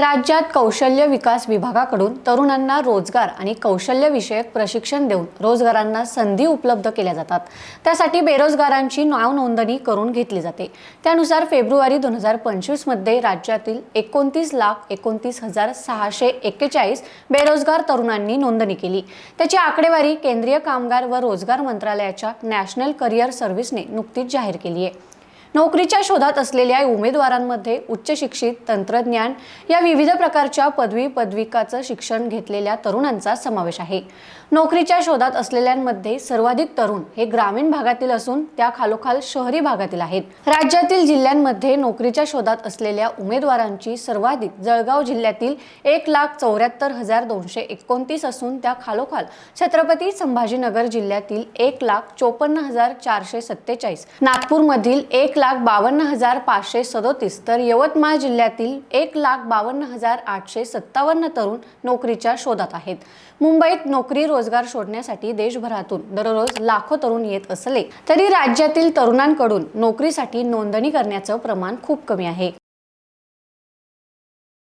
राज्यात कौशल्य विकास विभागाकडून तरुणांना रोजगार आणि कौशल्यविषयक प्रशिक्षण देऊन रोजगारांना संधी उपलब्ध केल्या जातात. त्यासाठी बेरोजगारांची नाव नोंदणी करून घेतली जाते. त्यानुसार फेब्रुवारी दोन हजार पंचवीसमध्ये राज्यातील एकोणतीस लाख एकोणतीस हजार सहाशे एक्केचाळीस बेरोजगार तरुणांनी नोंदणी केली. त्याची आकडेवारी केंद्रीय कामगार व रोजगार मंत्रालयाच्या नॅशनल करिअर सर्व्हिसने नुकतीच जाहीर केली आहे. नोकरीच्या शोधात असलेल्या उमेदवारांमध्ये उच्च शिक्षित तंत्रज्ञान या विविध प्रकारच्या पदवी पदविकाचं शिक्षण घेतलेल्या तरुणांचा समावेश आहे. नोकरीच्या शोधात असलेल्यांमध्ये सर्वाधिक तरुण हे ग्रामीण भागातील असून त्या खालोखाल शहरी भागातील आहेत. राज्यातील जिल्ह्यांमध्ये नोकरीच्या शोधात असलेल्या उमेदवारांची सर्वाधिक जळगाव जिल्ह्यातील एक लाख चौऱ्याहत्तर हजार दोनशे एकोणतीस असून त्या खालोखाल छत्रपती संभाजीनगर जिल्ह्यातील एक लाख चोपन्न हजार चारशे सत्तेचाळीस नागपूरमधील एक लाख बावन्न हजार पाचशे सदोतीस तर यवतमाळ जिल्ह्यातील एक लाख बावन्न हजार आठशे सत्तावन्न तरुण नोकरीच्या शोधात आहेत. मुंबईत नोकरी रोजगार शोधण्यासाठी देशभरातून दररोज लाखो तरुण येत असले तरी राज्यातील तरुणांकडून नोकरीसाठी नोंदणी करण्याचं प्रमाण खूप कमी आहे.